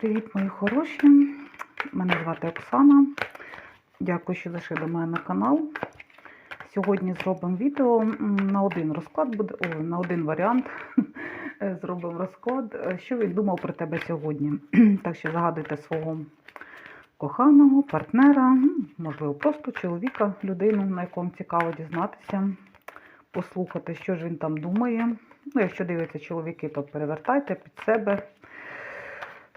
Привіт, мої хороші! Мене звати Оксана. Дякую, що зайшли до мене на канал. Сьогодні зробимо відео на один розклад, буде, о, на один варіант. Зробимо розклад. Що він думав про тебе сьогодні? Так що загадуйте свого коханого, партнера, можливо, просто чоловіка, людину, на якому цікаво дізнатися, послухати, що ж він там думає. Ну, якщо дивляться чоловіки, то перевертайте під себе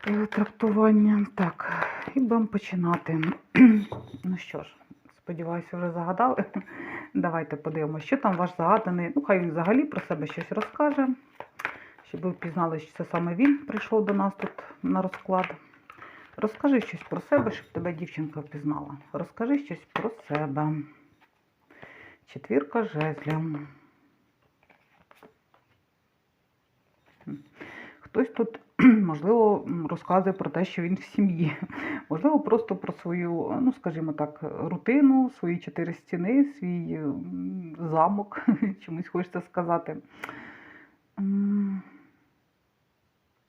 трактування. Так, і будемо починати. ну що ж, сподіваюся, вже загадали. Давайте подивимося, що там ваш загаданий. Ну, хай він взагалі про себе щось розкаже, щоб ви впізнали, що це саме він прийшов до нас тут на розклад. Розкажи щось про себе, щоб тебе дівчинка впізнала. Розкажи щось про себе. Четвірка жезлів. Хтось тут, можливо, розказує про те, що він в сім'ї. Можливо, просто про свою, ну, скажімо так, рутину, свої чотири стіни, свій замок, чомусь хочеться сказати.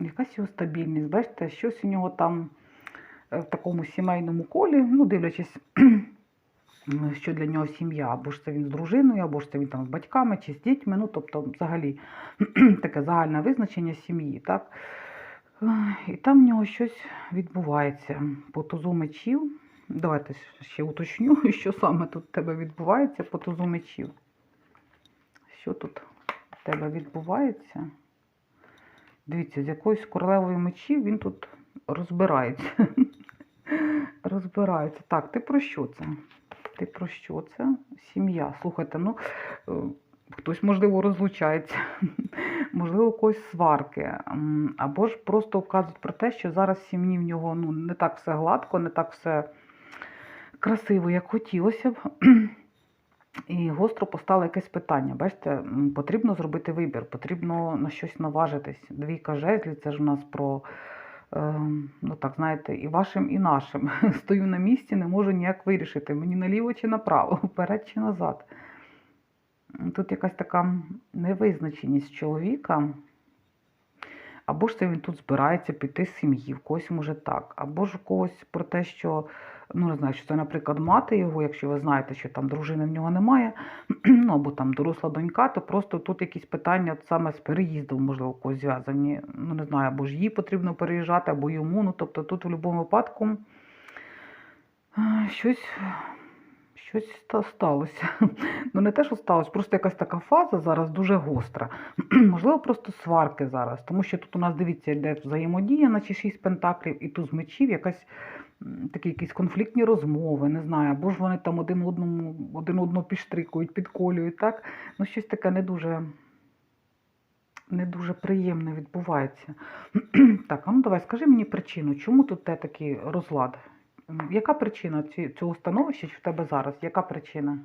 Якась його стабільність, бачите, щось у нього там е, в такому сімейному колі, ну, дивлячись, що для нього сім'я, або ж це він з дружиною, або ж це він там з батьками чи з дітьми, ну, тобто, взагалі, таке загальне визначення сім'ї, так? І там в нього щось відбувається по тузу мечів. Давайте ще уточню, що саме тут в тебе відбувається по тузу мечів. Що тут в тебе відбувається? Дивіться, з якоюсь королевою мечів він тут розбирається. розбирається. Так, ти про що це? Ти про що це? Сім'я. Слухайте, ну е, хтось, можливо, розлучається, можливо, когось сварки. Або ж просто вказують про те, що зараз в сім'ї в нього ну, не так все гладко, не так все красиво, як хотілося б. І гостро постало якесь питання. Бачите, потрібно зробити вибір, потрібно на щось наважитись. Двійка жезлів, це ж у нас про, е, ну так, знаєте, і вашим, і нашим. Стою на місці, не можу ніяк вирішити, мені наліво чи направо, вперед чи назад. Тут якась така невизначеність чоловіка. Або ж це він тут збирається піти з сім'ї, в когось може так. Або ж у когось про те, що, ну не знаю, що це, наприклад, мати його, якщо ви знаєте, що там дружини в нього немає, ну або там доросла донька, то просто тут якісь питання саме з переїздом, можливо, у когось зв'язані. Ну, не знаю, або ж їй потрібно переїжджати, або йому. Ну, тобто тут в будь-якому випадку щось. Щось сталося. Ну, не те, що сталося, просто якась така фаза зараз дуже гостра. Можливо, просто сварки зараз. Тому що тут у нас, дивіться, йде взаємодія, наче шість пентаклів, і туз мечів, якась такі якісь конфліктні розмови, не знаю, або ж вони там один одному, один одного підштрикують, підколюють, так? Ну, щось таке не дуже, не дуже приємне відбувається. так, а ну давай, скажи мені причину, чому тут те такий розлад? Яка причина цього становища в тебе зараз? Яка причина?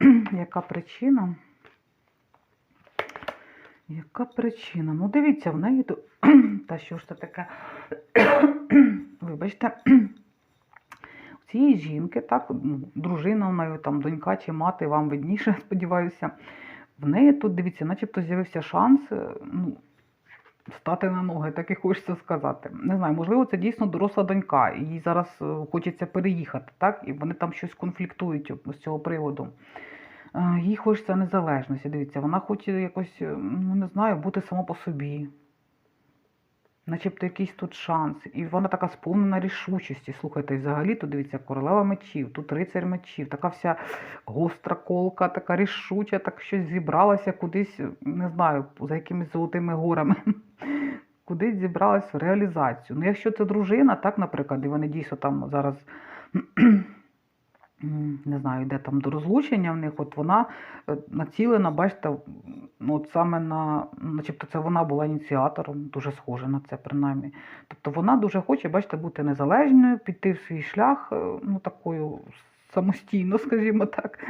Яка причина? Яка причина? Ну, дивіться, в неї. Та що ж це таке? Вибачте, у цієї жінки, так, ну, дружина в неї, там, донька чи мати, вам видніше, сподіваюся. В неї тут, дивіться, начебто з'явився шанс е, ну, стати на ноги, так і хочеться сказати. Не знаю, можливо, це дійсно доросла донька, їй зараз е, хочеться переїхати, так? І вони там щось конфліктують з цього приводу. Е, Їй хочеться незалежності. Дивіться, вона хоче якось, е, ну не знаю, бути сама по собі. Начебто якийсь тут шанс. І вона така сповнена рішучості. Слухайте, і взагалі тут дивіться, королева мечів, тут рицарь мечів, така вся гостра колка, така рішуча, так щось зібралася кудись, не знаю, за якимись золотими горами. Кудись зібралась в реалізацію. Ну, якщо це дружина, так, наприклад, і вони дійсно там зараз не знаю, йде там до розлучення в них, от вона е, націлена, бачите, ну, от саме на, начебто це вона була ініціатором, дуже схоже на це принаймні. Тобто вона дуже хоче, бачите, бути незалежною, піти в свій шлях, е, ну такою самостійно, скажімо так,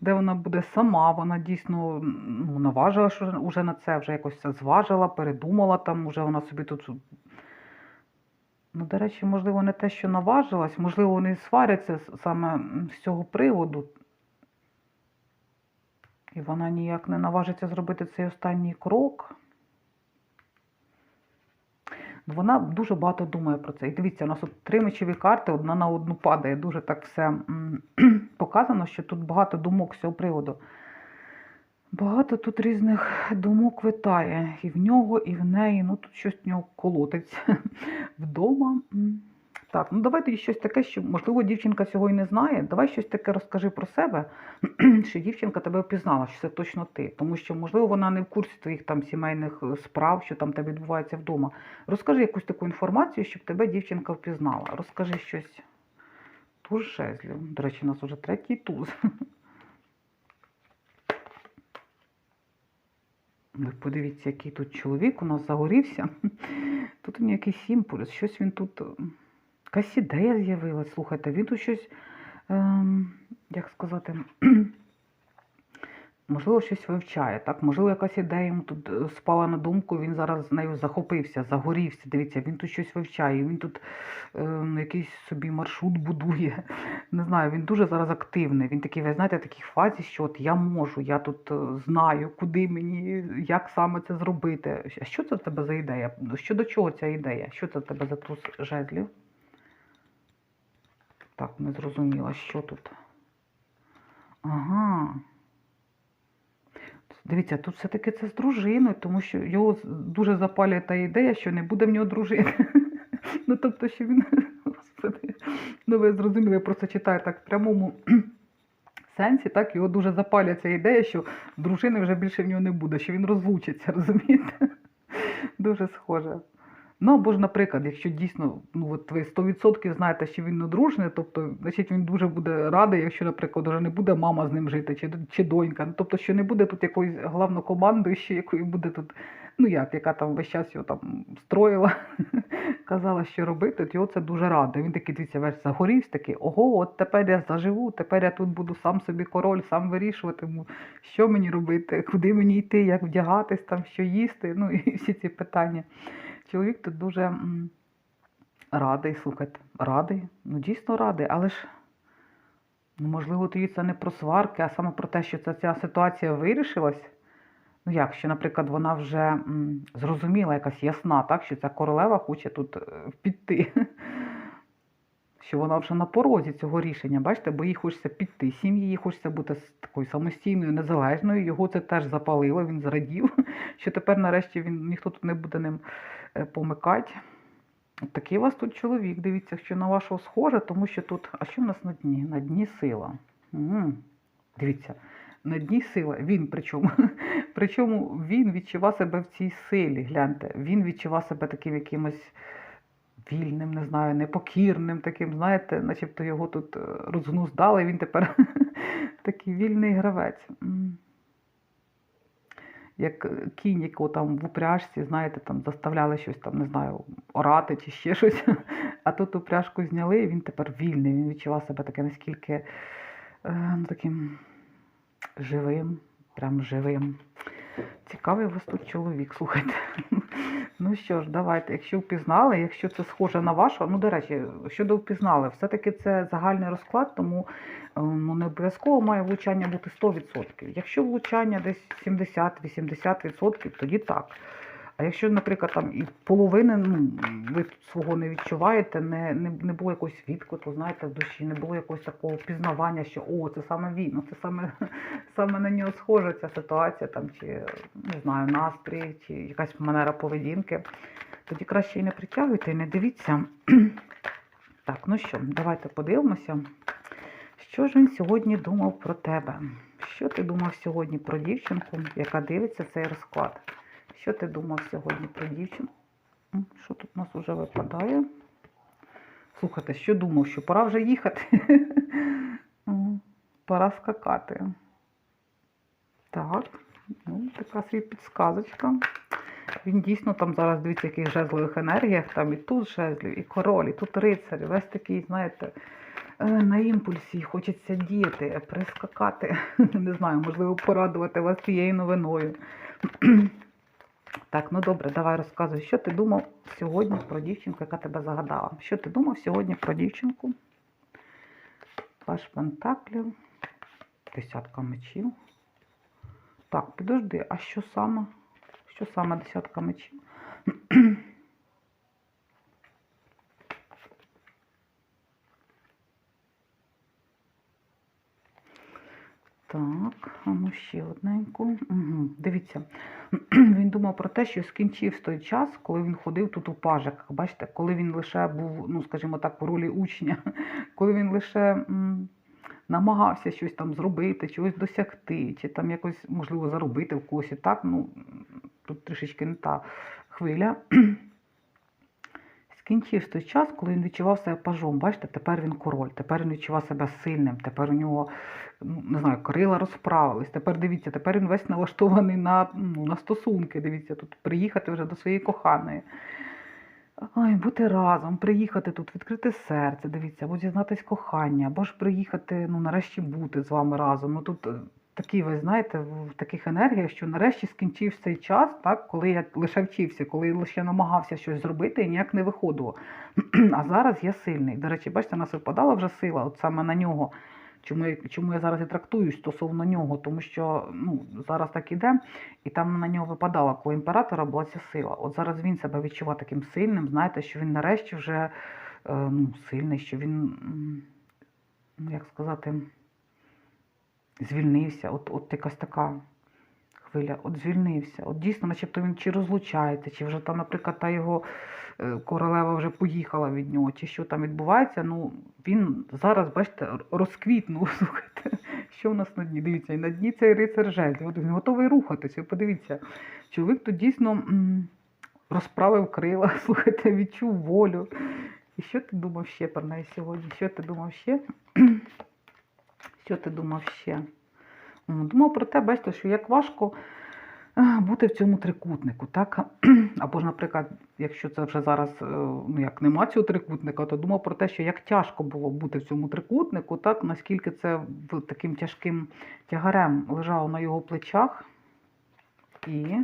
де вона буде сама, вона дійсно ну, наважила вже на це, вже якось це зважила, передумала там, вже вона собі тут Ну, до речі, можливо, не те, що наважилась, можливо, вони сваряться саме з цього приводу. І вона ніяк не наважиться зробити цей останній крок. Вона дуже багато думає про це. І дивіться, у нас от три мечові карти, одна на одну падає. Дуже так все показано, що тут багато думок з цього приводу. Багато тут різних думок витає. І в нього, і в неї. Ну тут щось в нього колотиться вдома. Так, ну давай тоді щось таке, що, можливо, дівчинка цього і не знає. Давай щось таке розкажи про себе, що дівчинка тебе впізнала, що це точно ти. Тому що, можливо, вона не в курсі твоїх там сімейних е, справ, що там тебе відбувається вдома. Розкажи якусь таку інформацію, щоб тебе дівчинка впізнала. Розкажи щось. Туз жезлів. До речі, у нас вже третій туз. Ви подивіться, який тут чоловік у нас загорівся. Тут у нього якийсь імпульс, щось він тут. е, Якась ідея з'явилась. Слухайте, він тут щось, ем, як сказати, можливо, щось вивчає, так? Можливо, якась ідея йому тут е, спала на думку, він зараз з нею захопився, загорівся. Дивіться, він тут щось вивчає, він тут ем, якийсь собі маршрут будує. Не знаю, він дуже зараз активний. Він такий, ви знаєте, в такій фазі, що от я можу, я тут е, знаю, куди мені, як саме це зробити. А що це в тебе за ідея? Щодо чого ця ідея? Що це в тебе за туз жезлів? Так, не зрозуміла, що тут. Ага. Дивіться, тут все-таки це з дружиною, тому що його дуже запалює та ідея, що не буде в нього дружини. Ну, тобто, що він. Господи, ну ви зрозуміли, я просто читаю так в прямому сенсі, так, його дуже запалює ця ідея, що дружини вже більше в нього не буде, що він розлучиться, розумієте? Дуже схоже. Ну, або ж, наприклад, якщо дійсно ну, от ви 100% знаєте, що він одружений, тобто, значить, він дуже буде радий, якщо, наприклад, вже не буде мама з ним жити, чи, чи донька. Ну, тобто, що не буде тут якоїсь главнокомандуючої, якої буде тут, ну як, яка там весь час його там строїла, казала, що робити, то його це дуже радий. Він такий, дивіться, весь загорівся, такий, ого, от тепер я заживу, тепер я тут буду сам собі король, сам вирішуватиму, що мені робити, куди мені йти, як вдягатись, там, що їсти, ну і всі ці питання. Чоловік тут дуже радий, слухайте, радий, ну дійсно радий, але ж, ну, можливо, тоді це не про сварки, а саме про те, що ця, ця ситуація вирішилась. Ну як, що, наприклад, вона вже зрозуміла, якась ясна, так, що ця королева хоче тут е, піти. Що вона вже на порозі цього рішення, бачите, бо їй хочеться піти. Сім'ї їй хочеться бути такою самостійною, незалежною. Його це теж запалило, він зрадів, що тепер нарешті він ніхто тут не буде ним помикати. Такий у вас тут чоловік, дивіться, що на вашого схоже, тому що тут. А що в нас на дні? На дні сила. м Дивіться, на дні сила. Він причому. Причому він відчував себе в цій силі. Гляньте, він відчував себе таким якимось вільним, не знаю, непокірним, таким, знаєте, начебто його тут е, розгнуздали, він тепер такий вільний гравець. Як е, кінь, якого там в упряжці, знаєте, там заставляли щось там, не знаю, орати чи ще щось. А тут упряжку зняли, і він тепер вільний. Він відчував себе таке наскільки е, ну, таким живим, прям живим. Цікавий вас тут чоловік, слухайте. Ну що ж, давайте, якщо впізнали, якщо це схоже на вашу, ну, до речі, щодо впізнали, все-таки це загальний розклад, тому е, ну, не обов'язково має влучання бути 100%. Якщо влучання десь 70-80%, тоді так. А якщо, наприклад, там і половини ну, ви тут свого не відчуваєте, не, не, не було якогось відклику, знаєте, в душі, не було якогось такого впізнавання, що о, це саме він, ну, це саме, саме на нього схожа ця ситуація, там, чи не знаю, настрій, чи якась манера поведінки, тоді краще і не притягуйте, і не дивіться. Так, ну що, давайте подивимося. Що ж він сьогодні думав про тебе? Що ти думав сьогодні про дівчинку, яка дивиться цей розклад? Що ти думав сьогодні про дівчинку? М, Що тут у нас вже випадає? Слухайте, що думав, що пора вже їхати? Пора скакати. Так, ну, така собі підсказочка. Він дійсно там зараз дивіться, в яких жезлових енергіях, там і тут жезлів, і король, і тут рицар, і весь такий, знаєте, е, на імпульсі, хочеться діяти, прискакати. Не знаю, можливо, порадувати вас цією новиною. Так, ну добре, давай розказуй, що ти думав сьогодні про дівчинку, яка тебе загадала. Що ти думав сьогодні про дівчинку? Паш Пентаклів, десятка мечів. Так, підожди, а що саме? Що саме десятка мечів? Так, а ну ще одненьку. Угу. Дивіться, він думав про те, що скінчив той час, коли він ходив тут у пажиках. Бачите, коли він лише був, ну скажімо так, в ролі учня, коли він лише м, намагався щось там зробити, чогось досягти, чи там якось, можливо, заробити в когось і так. Ну, тут трішечки не та хвиля. Скінчив той час, коли він відчував себе пажом. Бачите, тепер він король, тепер він відчував себе сильним, тепер у нього, ну, не знаю, крила розправились. Тепер дивіться, тепер він весь налаштований на, ну, на стосунки. Дивіться, тут приїхати вже до своєї коханої. Ой, бути разом, приїхати тут, відкрити серце, дивіться, або зізнатись кохання, або ж приїхати, ну, нарешті бути з вами разом. Ну тут такі, ви знаєте, в таких енергіях, що нарешті скінчив цей час, так, коли я лише вчився, коли я лише намагався щось зробити і ніяк не виходило. А зараз я сильний. До речі, бачите, нас випадала вже сила, от саме на нього. Чому я, чому я зараз і трактую стосовно нього? Тому що ну, зараз так іде, і там на нього випадала, коли імператора була ця сила. От зараз він себе відчував таким сильним, знаєте, що він нарешті вже е, ну, сильний, що він, ну, як сказати, звільнився. От, от якась така хвиля, от звільнився. От дійсно, начебто він чи розлучається, чи вже там, наприклад, та його е, королева вже поїхала від нього, чи що там відбувається. Ну, він зараз, бачите, розквітнув. Слухайте, що в нас на дні? Дивіться, і на дні цей рицар жезлів. От він готовий рухатися. Подивіться, чоловік тут дійсно розправив крила, слухайте, відчув волю. І що ти думав ще про неї сьогодні? Що ти думав ще? Що ти думав ще? Думав про те, бачите, що як важко е, бути в цьому трикутнику, так? Або ж, наприклад, якщо це вже зараз е, ну, як нема цього трикутника, то думав про те, що як тяжко було бути в цьому трикутнику, так, наскільки це таким тяжким тягарем лежало на його плечах. І,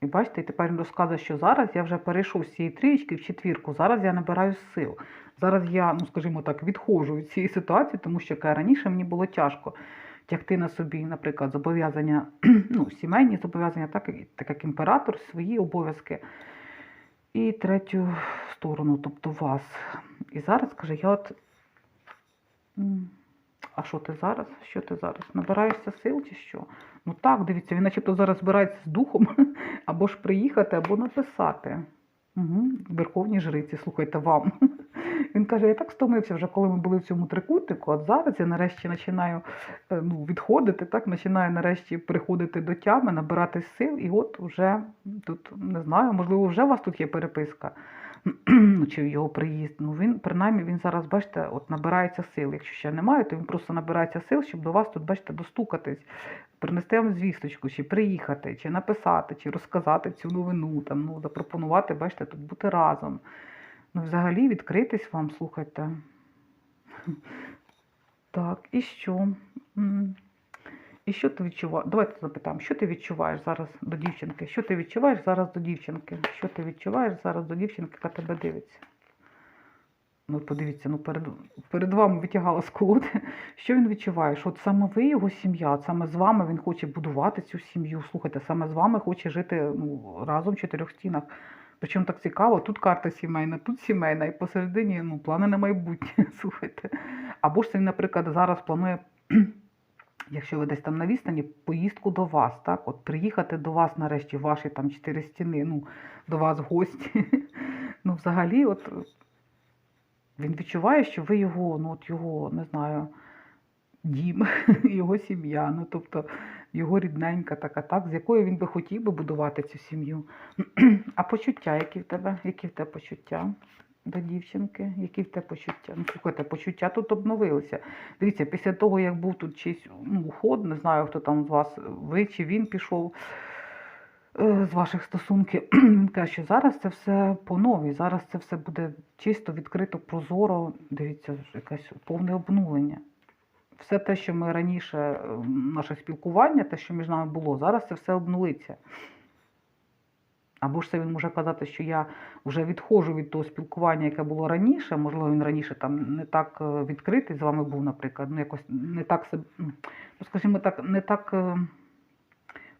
і бачите, і тепер він розказує, що зараз я вже перейшов з цієї трієчки в четвірку, зараз я набираю сил. Зараз я, ну скажімо так, відходжу від цієї ситуації, тому що яка раніше мені було тяжко тягти на собі, наприклад, зобов'язання, ну, сімейні зобов'язання, так, так як імператор, свої обов'язки. І третю сторону, тобто вас. І зараз каже, я от. А що ти зараз? Що ти зараз? Набираєшся сил чи що? Ну так, дивіться, він начебто зараз збирається з духом, або ж приїхати, або написати. Угу. Верховні жриці, слухайте вам. Він каже, я так стомився вже, коли ми були в цьому трикутику, от зараз я нарешті починаю е, ну, відходити, так, починаю нарешті приходити до тями, набирати сил, і от вже тут, не знаю, можливо, вже у вас тут є переписка, чи його приїзд. Ну, він, принаймні, він зараз, бачите, от набирається сил. Якщо ще немає, то він просто набирається сил, щоб до вас тут, бачите, достукатись, принести вам звісточку, чи приїхати, чи написати, чи розказати цю новину, там, ну, запропонувати, бачите, тут бути разом. Ну, взагалі відкритись вам, слухайте. Так, і що? І що ти відчуваєш? Давайте запитаємо, що ти відчуваєш зараз до дівчинки? Що ти відчуваєш зараз до дівчинки? Що ти відчуваєш зараз до дівчинки, яка тебе дивиться? Ну, подивіться, ну перед, перед вами витягала з. Що він відчуває? Що от саме ви його сім'я, саме з вами він хоче будувати цю сім'ю. Слухайте, саме з вами хоче жити ну, разом в чотирьох стінах. Причому так цікаво, тут карта сімейна, тут сімейна, і посередині ну, плани на майбутнє. Слухайте. Або ж це він, наприклад, зараз планує, якщо ви десь там на відстані, поїздку до вас, так? От приїхати до вас нарешті, ваші там чотири стіни, ну, до вас в гості. Ну, взагалі, от він відчуває, що ви його, ну от його, не знаю, дім, його сім'я, ну тобто його рідненька така, так, з якою він би хотів би будувати цю сім'ю. А почуття, які в тебе? Які в тебе почуття до дівчинки? Які в тебе почуття? Ну, слухайте, почуття тут обновилися. Дивіться, після того, як був тут чийсь ну, уход, не знаю, хто там з вас, ви чи він пішов е, з ваших стосунків, він каже, що зараз це все по новій, зараз це все буде чисто, відкрито, прозоро. Дивіться, якесь повне обнулення. Все те, що ми раніше, е, наше спілкування, те, що між нами було, зараз це все обнулиться. Або ж це він може казати, що я вже відходжу від того спілкування, яке було раніше. Можливо, він раніше там не так е, відкритий з вами був, наприклад, ну якось не так себе, ну, скажімо так, не так е,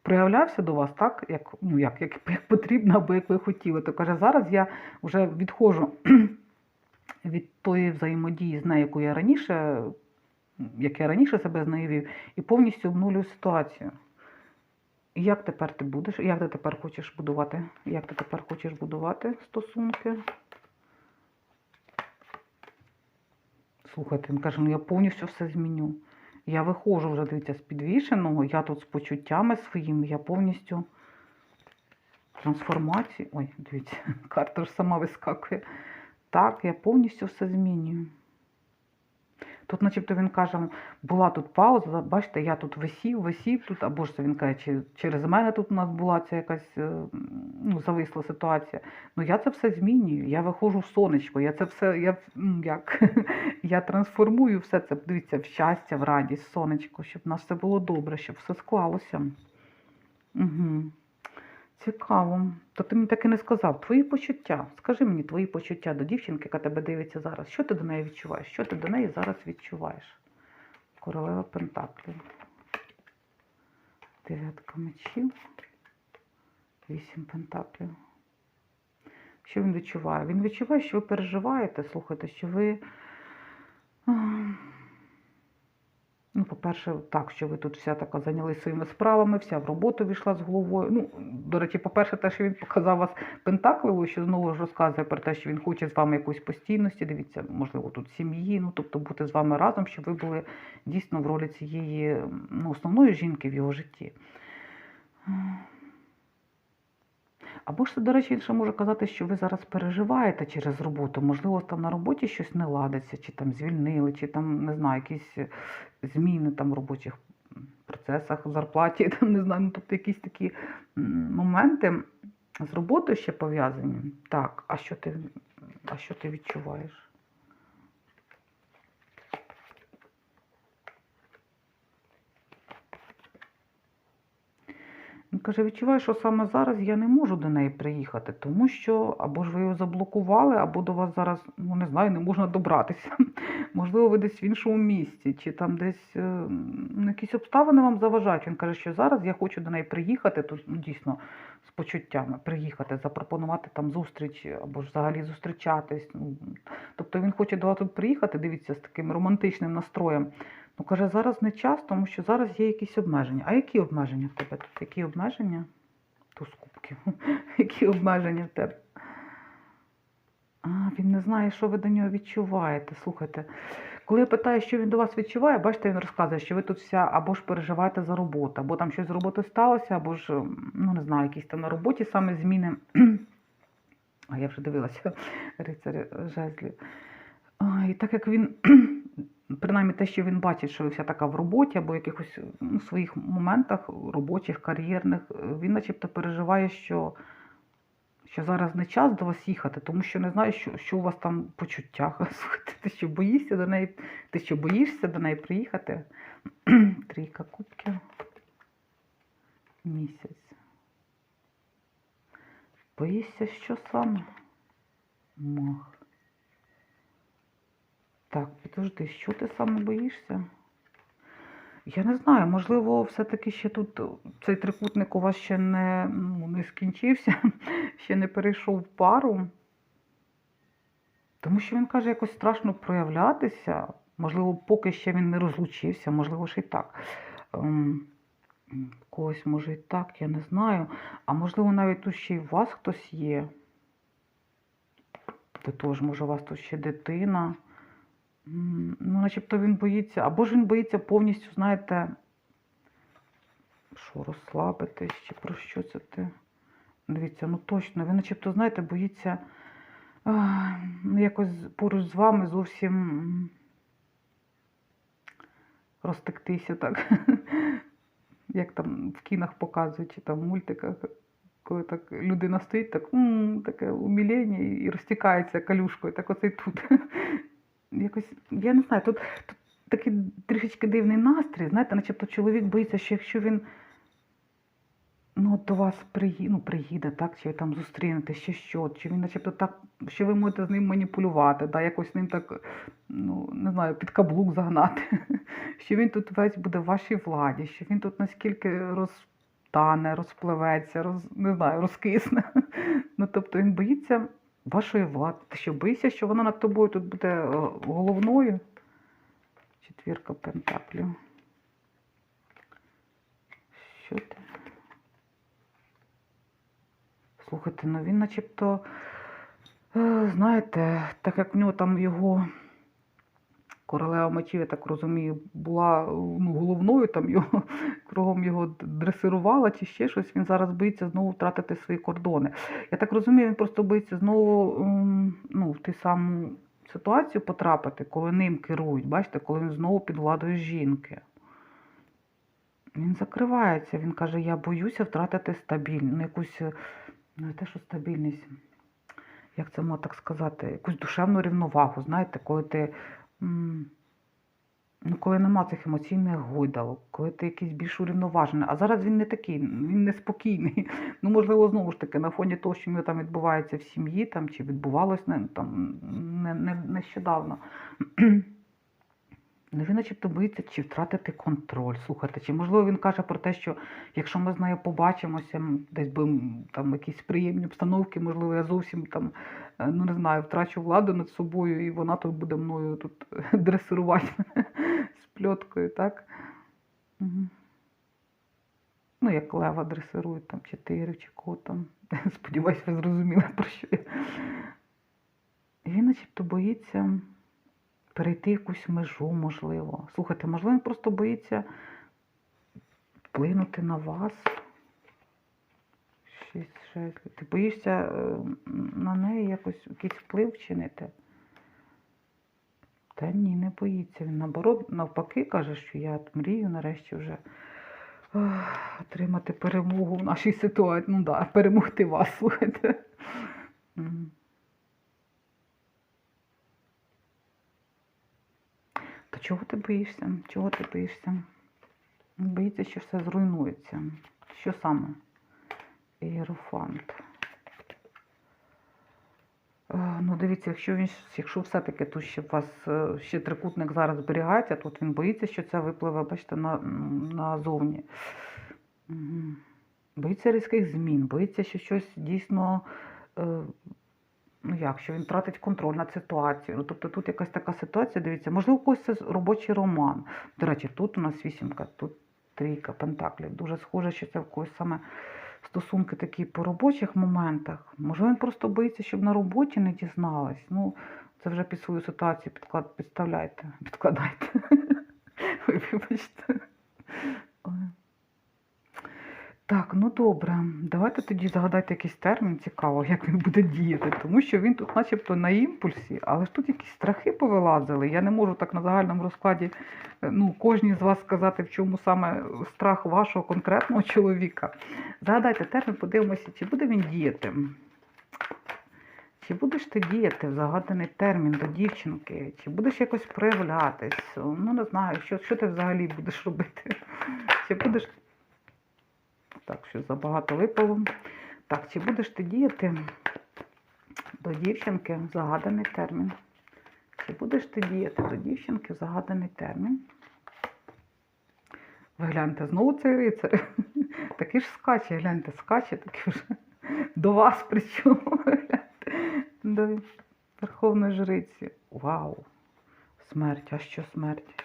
проявлявся до вас, так, як, ну, як, як, як потрібно, або як ви хотіли. То каже, зараз я вже відходжу від тої взаємодії з нею, яку я раніше як я раніше себе з і повністю обнулюю ситуацію. Як тепер ти будеш? Як ти тепер хочеш будувати? Як ти тепер хочеш будувати стосунки? Слухайте, він каже, ну я повністю все зміню. Я виходжу вже, дивіться, з підвішеного, я тут з почуттями своїми, я повністю трансформації. Ой, дивіться, карта ж сама вискакує. Так, я повністю все змінюю. Тут, начебто, він каже, була тут пауза, бачите, я тут висів, висів тут, або ж це він каже, чи через мене тут у нас була ця якась е, ну, зависла ситуація. Ну я це все змінюю, я виходжу в сонечко, я це все, я як, я трансформую все це, дивіться, в щастя, в радість, в сонечко, щоб в нас все було добре, щоб все склалося. Угу. Цікаво. То ти мені так і не сказав. Твої почуття. Скажи мені твої почуття до дівчинки, яка тебе дивиться зараз. Що ти до неї відчуваєш? Що ти до неї зараз відчуваєш? Королева Пентаклів. Дев'ятка мечів. Вісім пентаклів. Що він відчуває? Він відчуває, що ви переживаєте, слухайте, що ви. Ну, по-перше, так, що ви тут вся така зайнялися своїми справами, вся в роботу війшла з головою. Ну, до речі, по-перше, те, що він показав вас пентакливою, що знову ж розказує про те, що він хоче з вами якоїсь постійності. Дивіться, можливо, тут сім'ї, ну тобто бути з вами разом, щоб ви були дійсно в ролі цієї ну, основної жінки в його житті. Або ж це, до речі, він ще може казати, що ви зараз переживаєте через роботу. Можливо, там на роботі щось не ладиться, чи там звільнили, чи там, не знаю, якісь е, зміни там в робочих процесах, в зарплаті, там, не знаю, ну, тобто якісь такі моменти з роботою ще пов'язані. Так, а що ти, а що ти відчуваєш? Він каже, відчуваю, що саме зараз я не можу до неї приїхати, тому що або ж ви його заблокували, або до вас зараз, ну не знаю, не можна добратися. Можливо, ви десь в іншому місці, чи там десь е, ну, якісь обставини вам заважають. Він каже, що зараз я хочу до неї приїхати, тут ну, дійсно з почуттями приїхати, запропонувати там зустріч, або ж взагалі зустрічатись. Ну, тобто він хоче до вас тут приїхати, дивіться, з таким романтичним настроєм. Ну, каже, зараз не час, тому що зараз є якісь обмеження. А які обмеження в тебе тут? Які обмеження? Туз кубків. Які обмеження в тебе? А, він не знає, що ви до нього відчуваєте. Слухайте, коли я питаю, що він до вас відчуває, бачите, він розказує, що ви тут вся або ж переживаєте за роботу, або там щось з роботи сталося, або ж, ну не знаю, якісь там на роботі саме зміни. А я вже дивилася рицаря жезлів. І так як він, принаймні те, що він бачить, що вся така в роботі або в якихось ну, своїх моментах робочих, кар'єрних, він начебто переживає, що, що зараз не час до вас їхати, тому що не знає, що, що у вас там в почуттях. Ти що боїшся до неї, ти що боїшся до неї приїхати? Трійка кубків. Місяць. Боїшся, що саме? Мах. Так, підожди, що ти саме боїшся? Я не знаю, можливо, все-таки ще тут цей трикутник у вас ще не, ну, не скінчився, ще не перейшов пару. Тому що він каже, якось страшно проявлятися. Можливо, поки ще він не розлучився, можливо, ж і так. Ем, когось може і так, я не знаю. А можливо, навіть тут ще й у вас хтось є. Ви теж, може, у вас тут ще дитина. М, Ну, начебто він боїться, або ж він боїться повністю, знаєте, що розслабитись, чи про що це ти? Дивіться, ну точно, він начебто, знаєте, боїться ну, якось поруч з вами зовсім розтектися так. Як там в кінах показують, чи там в мультиках, коли так людина стоїть, так м, таке умілення і розтікається калюшкою, так оце й тут. Якось, я не знаю, тут, тут такий трішечки дивний настрій, знаєте, начебто чоловік боїться, що якщо він ну, до вас приїде, ну, приїде, так, чи ви там зустрінете, ще що, чи він начебто так, що ви можете з ним маніпулювати, да, якось ним так, ну, не знаю, під каблук загнати, що він тут весь буде в вашій владі, що він тут наскільки розтане, розпливеться, роз, не знаю, розкисне. Ну, тобто він боїться вашої влади. Ти що боїшся, що вона над тобою тут буде е, головною? Четвірка пентаклів. Що ти? Слухайте, ну він начебто, е, знаєте, так як в нього там його королева мечів, я так розумію, була ну, головною, там його кругом його дресирувала чи ще щось, він зараз боїться знову втратити свої кордони. Я так розумію, він просто боїться знову ем, ну, в ту саму ситуацію потрапити, коли ним керують. Бачите, коли він знову під владою жінки. Він закривається, він каже, я боюся втратити стабільність, ну, якусь, е, ну, не те, що стабільність, як це можна так сказати, якусь душевну рівновагу, знаєте, коли ти. Ну, коли нема цих емоційних гойдалок, коли ти якийсь більш урівноважений. А зараз він не такий, він неспокійний. Ну, можливо, знову ж таки, на фоні того, що там відбувається в сім'ї, там, чи відбувалось не, там, не, не, нещодавно. Ну, він начебто боїться чи втратити контроль. Слухайте, чи можливо він каже про те, що якщо ми з нею побачимося, десь будемо там якісь приємні обстановки, можливо, я зовсім там, е, ну не знаю, втрачу владу над собою, і вона тут буде мною тут дресирувати з пльоткою, так? Ну, як лева дресирують, там, чи тигрів, чи кого там. Сподіваюсь, ви зрозуміли, про що я. Він начебто боїться перейти якусь межу, можливо. Слухайте, можливо, він просто боїться вплинути на вас. Шість, шесть. Ти боїшся е, на неї якось якийсь вплив вчинити? Та ні, не боїться. Він наоборот, навпаки, каже, що я мрію нарешті вже отримати перемогу в нашій ситуації. Ну так, да, перемогти вас, слухайте. Мгм. Та чого ти боїшся? Чого ти боїшся? Боїться, що все зруйнується. Що саме? Ієрофант. Е, Ну, дивіться, якщо він, якщо все-таки тут ще у вас е, ще трикутник зараз зберігається, тут він боїться, що це випливе, бачите, на, назовні. Боїться різких змін, боїться, що щось дійсно, е, ну як, що він втратить контроль над ситуацією. Ну, тобто тут якась така ситуація, дивіться, можливо, у когось це робочий роман. До речі, тут у нас вісімка, тут трійка пентаклів. Дуже схоже, що це в когось саме стосунки такі по робочих моментах. Може, він просто боїться, щоб на роботі не дізналась. Ну, це вже під свою ситуацію підклад... підставляйте, підкладайте. Вибачте. Так, ну добре. Давайте тоді загадайте якийсь термін цікаво, як він буде діяти, тому що він тут начебто на імпульсі, але ж тут якісь страхи повилазили. Я не можу так на загальному розкладі е, ну, кожній з вас сказати, в чому саме страх вашого конкретного чоловіка. Загадайте термін, подивимося, чи буде він діяти. Чи будеш ти діяти в загаданий термін до дівчинки? Чи будеш якось проявлятись? Ну, не знаю, що, що ти взагалі будеш робити? Чи будеш. Так, що забагато випало. Так, чи будеш ти діяти до дівчинки в загаданий термін? Чи будеш ти діяти до дівчинки в загаданий термін? Ви гляньте, знову цей рицар. Такий ж скаче, гляньте, скаче такий вже до вас причому. До Верховної жриці. Вау! Смерть, а що смерть?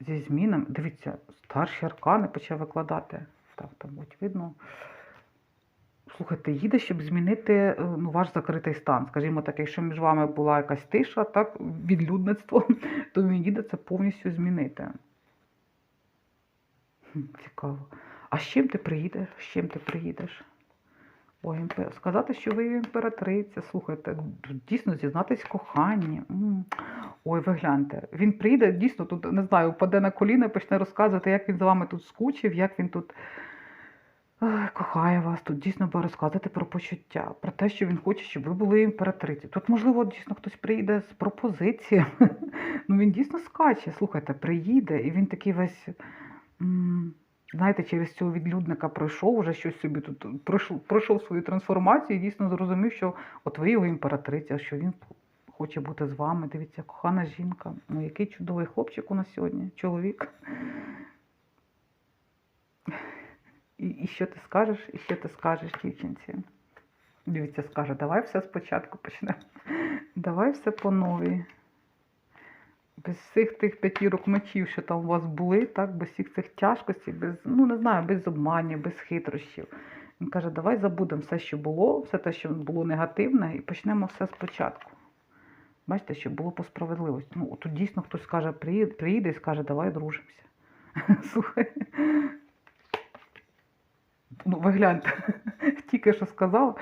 Зі змінами. Дивіться, старші аркани почав викладати. Так, там будь видно. Слухайте, їде, щоб змінити е, ну, ваш закритий стан. Скажімо так, якщо між вами була якась тиша, так, відлюдництво, то він їде це повністю змінити. Цікаво. А з чим ти приїдеш? З чим ти приїдеш? Ой, імпе- сказати, що ви імператриця, слухайте, дійсно зізнатись. М. Ой, ви гляньте. Він прийде, дійсно тут, не знаю, впаде на коліна почне розказувати, як він за вами тут скучив, як він тут ой, кохає вас. Тут дійсно буде розказувати про почуття, про те, що він хоче, щоб ви були імператриці. Тут, можливо, дійсно хтось прийде з пропозиціями. Ну він дійсно скаче. Слухайте, приїде, і він такий весь. Знаєте, через цього відлюдника пройшов уже щось собі тут пройшов, пройшов свою трансформацію і дійсно зрозумів, що от ви його імператриця, що він хоче бути з вами. Дивіться, кохана жінка. Ну, який чудовий хлопчик у нас сьогодні, чоловік. І, і що ти скажеш, і що ти скажеш дівчинці? Дивіться, скаже, давай все спочатку почнемо. Давай все по новій. без всіх тих п'ятірок мечів, що там у вас були, так, без всіх цих тяжкостей, без, ну не знаю, без обманів, без хитрощів. Він каже, давай забудемо все, що було, все те, що було негативне, і почнемо все спочатку. Бачите, щоб було по справедливості. Ну, тут дійсно хтось скаже, приїде, приїде і скаже, давай дружимося. Слухай. Ну, ви гляньте, тільки що сказала.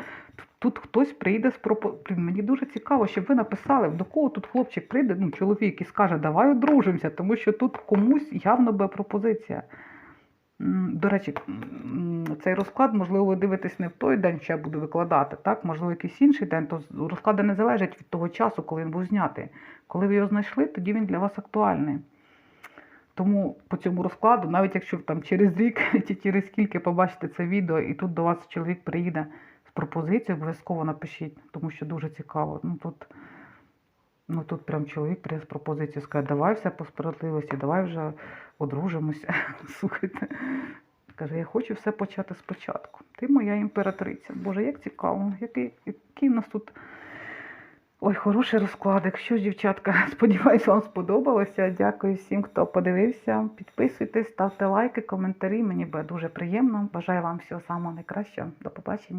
Тут, хтось прийде з пропозицією. Мені дуже цікаво, щоб ви написали, до кого тут хлопчик прийде, ну, чоловік і скаже, давай одружимося, тому що тут комусь явно буде пропозиція. До речі, цей розклад, можливо, ви дивитесь не в той день, що я буду викладати, так? можливо, якийсь інший день, то розклади не залежать від того часу, коли він був знятий. Коли ви його знайшли, тоді він для вас актуальний. Тому по цьому розкладу, навіть якщо там через рік чи через скільки побачите це відео, і тут до вас чоловік приїде з пропозицією, обов'язково напишіть, тому що дуже цікаво. Ну тут, ну тут прям чоловік приїде з пропозицією, скаже, давай все по справедливості, давай вже одружимося. Слухайте. Каже, я хочу все почати спочатку. Ти моя імператриця. Боже, як цікаво, який, який в нас тут. Ой, хороший розклад. Якщо, дівчатка, сподіваюся, вам сподобалося. Дякую всім, хто подивився. Підписуйтесь, ставте лайки, коментарі. Мені буде дуже приємно. Бажаю вам всього самого найкращого. До побачення.